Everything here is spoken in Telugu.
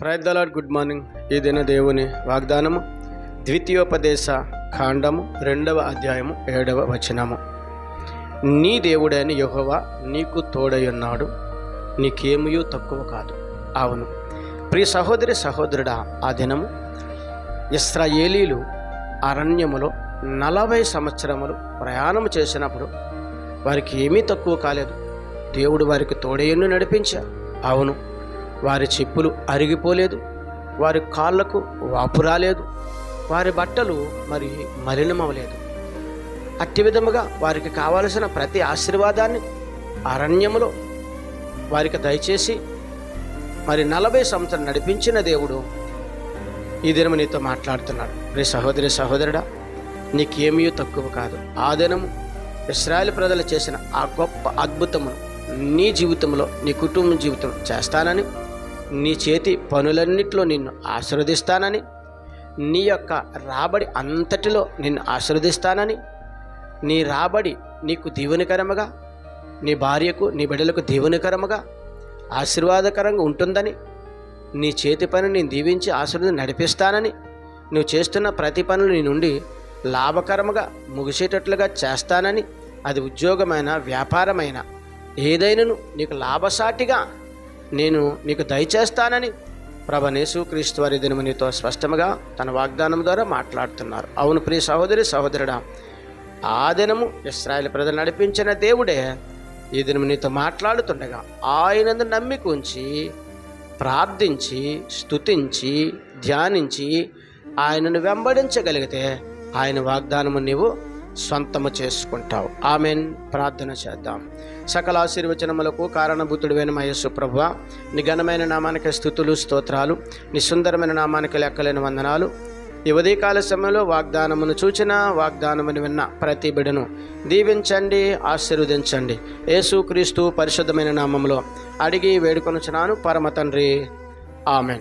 ప్రయత్లాడ్ గుడ్ మార్నింగ్ ఈ దిన దేవుని వాగ్దానము ద్వితీయోపదేశ కాండము రెండవ అధ్యాయము ఏడవ వచనము. నీ దేవుడైన యహోవా నీకు తోడయున్నాడు నీకేమయూ తక్కువ కాదు. అవును. ప్రియ సహోదరి సహోదరుడా ఆ దినము ఇస్రాయేలీలు అరణ్యములో నలభై సంవత్సరములు ప్రయాణం చేసినప్పుడు వారికి ఏమీ తక్కువ కాలేదు. దేవుడు వారికి తోడేయన్ను నడిపించారు. అవును. వారి చెప్పులు అరిగిపోలేదు వారి కాళ్ళకు వాపు రాలేదు వారి బట్టలు మరి మలినమవలేదు అట్టి విధముగా వారికి కావలసిన ప్రతి ఆశీర్వాదాన్ని అరణ్యములో వారికి దయచేసి మరి నలభై సంవత్సరం నడిపించిన దేవుడు ఈ దినము నీతో మాట్లాడుతున్నాడు. రే సహోదరి సహోదరుడా నీకేమీ తక్కువ కాదు. ఆ దినము ఇస్రాయల్ ప్రజలు చేసిన ఆ గొప్ప అద్భుతమును నీ జీవితంలో నీ కుటుంబ జీవితం చేస్తానని నీ చేతి పనులన్నిట్లో నిన్ను ఆశీర్వదిస్తానని నీ యొక్క రాబడి అంతటిలో నిన్ను ఆశీర్వదిస్తానని నీ రాబడి నీకు దీవెనకరముగా నీ భార్యకు నీ బిడ్డలకు దీవెనకరముగా ఆశీర్వాదకరంగా ఉంటుందని నీ చేతి పని నేను దీవించి ఆశీర్వదం నడిపిస్తానని నువ్వు చేస్తున్న ప్రతి పనులు నీ నుండి లాభకరముగా ముగిసేటట్లుగా చేస్తానని అది ఉద్యోగమైన వ్యాపారమైన ఏదైనాను నీకు లాభసాటిగా నేను నీకు దయచేస్తానని ప్రభనేసు క్రీస్తు వారి దినము నీతో స్పష్టముగా తన వాగ్దానం ద్వారా మాట్లాడుతున్నారు. అవును ప్రియ సహోదరి సహోదరుడా ఆ దినము ఇస్రాయల్ ప్రజలు నడిపించిన దేవుడే ఈ దినము నీతో మాట్లాడుతుండగా ఆయనందు నమ్మిక ఉంచి ప్రార్థించి స్తుతించి ధ్యానించి ఆయనను వెంబడించగలిగితే ఆయన వాగ్దానము నీవు సొంతము చేసుకుంటావు. ఆమెన్. ప్రార్థన చేద్దాం. సకల ఆశీర్వచనములకు కారణభూతుడివైన మహేశ్వ ప్రభు నీ ఘనమైన నామానికి స్థుతులు స్తోత్రాలు నీ సుందరమైన నామానికి లెక్కలేని వందనాలు. ఈ ఉదయకాల సమయంలో వాగ్దానమును చూచిన వాగ్దానమును విన్న ప్రతి బిడను దీవించండి ఆశీర్వదించండి. యేసుక్రీస్తు పరిశుద్ధమైన నామంలో అడిగి వేడుకొనుచున్నాను పరమ తండ్రి. ఆమెన్.